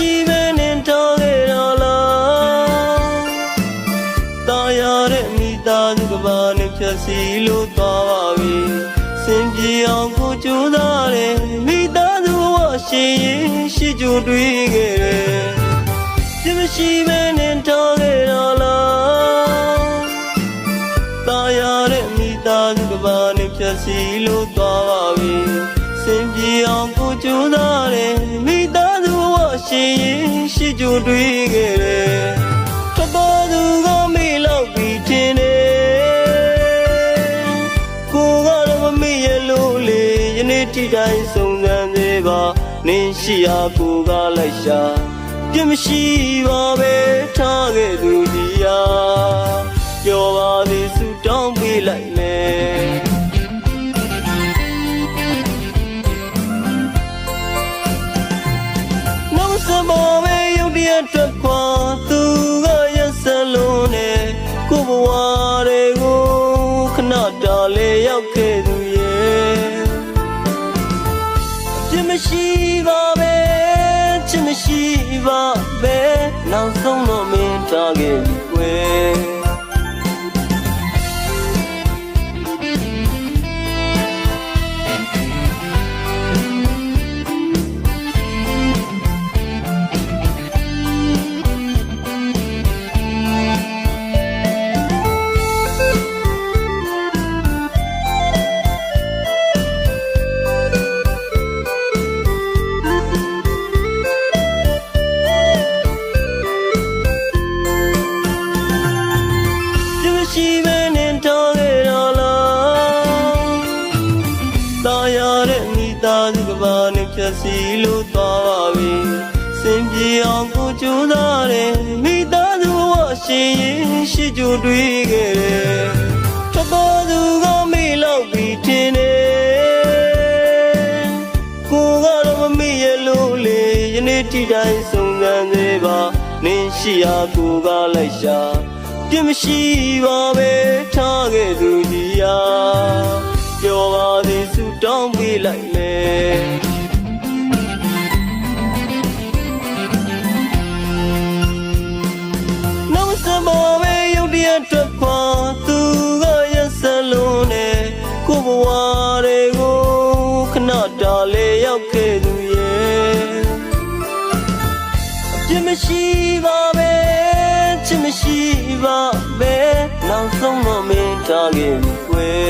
achieving in darling alone ตายาတဲ့မိသားစုကဘာနဲ့ဖြတ်စီလို့သွားပါပြီစင်ပြေအောင်ကိုကြိုးစားတယ်မိသားစုဝရှင်ရင်ရှိကြုံတွေ့ခဲ့တယ်ဒီမရှိမနဲ့တော်ခဲ့တော့လားตายาတဲ့မိသားစုကဘာနဲ့ဖြတ်စီလို့သွားပါပြီစင်ပြေအောင်ကိုကြိုးစားတယ်မိ ဘဝရှင်ရင်ရှိကြိုတွေ့ခဲ့တယ်တော်တော်သူကမေ့လောက်ပြီးထင်တယ်ကိုကတော့မမေ့ရလို့လေယနေ့ထိတိုင်းစုံစမ်းသေးပါနင်းရှိရာကိုကလိုက်ရှာပြစ်မရှိပါပဲထားခဲ့သူဒီယာပြောပါသေးစုတောင်းပေးလိုက် မယ်နောက်စမောပဲရုတ်တရက်ထွက်ခွာသူကရက်စလုံးနဲ့ကိုဘဝတွေကိုခဏတားလေရောက်ခဲ့သူရဲ့ချစ်မရှိပါပဲချစ်မရှိပါပဲနောက်ဆုံးတော့မင်းထားခဲ့ လို့သွားပါပြီစင်ပြေအောင်ကိုကြိုးစားတယ်မိသားစုဘဝရှင်ရင်ရှိကြိုတွေ့ခဲ့တယ်တော်တော်သူကမေ့လောက်ပြီးထင်တယ်ကိုကတော့မမေ့ရလို့လေယနေ့ထိတိုင်းစုံစမ်းသေးပါနင်းရှိရာကိုကလိုက်ရှာပြစ်မရှိပါပဲထားခဲ့သူကြီးယာပြောပါသည်စုတောင်းပေးလိုက်မ ရောက်ခဲ့သူရဲ့ချစ်မရှိပါပဲချစ်မရှိပါပဲနောက်ဆုံးတော့မင်းထားခဲ့ပြီကွယ်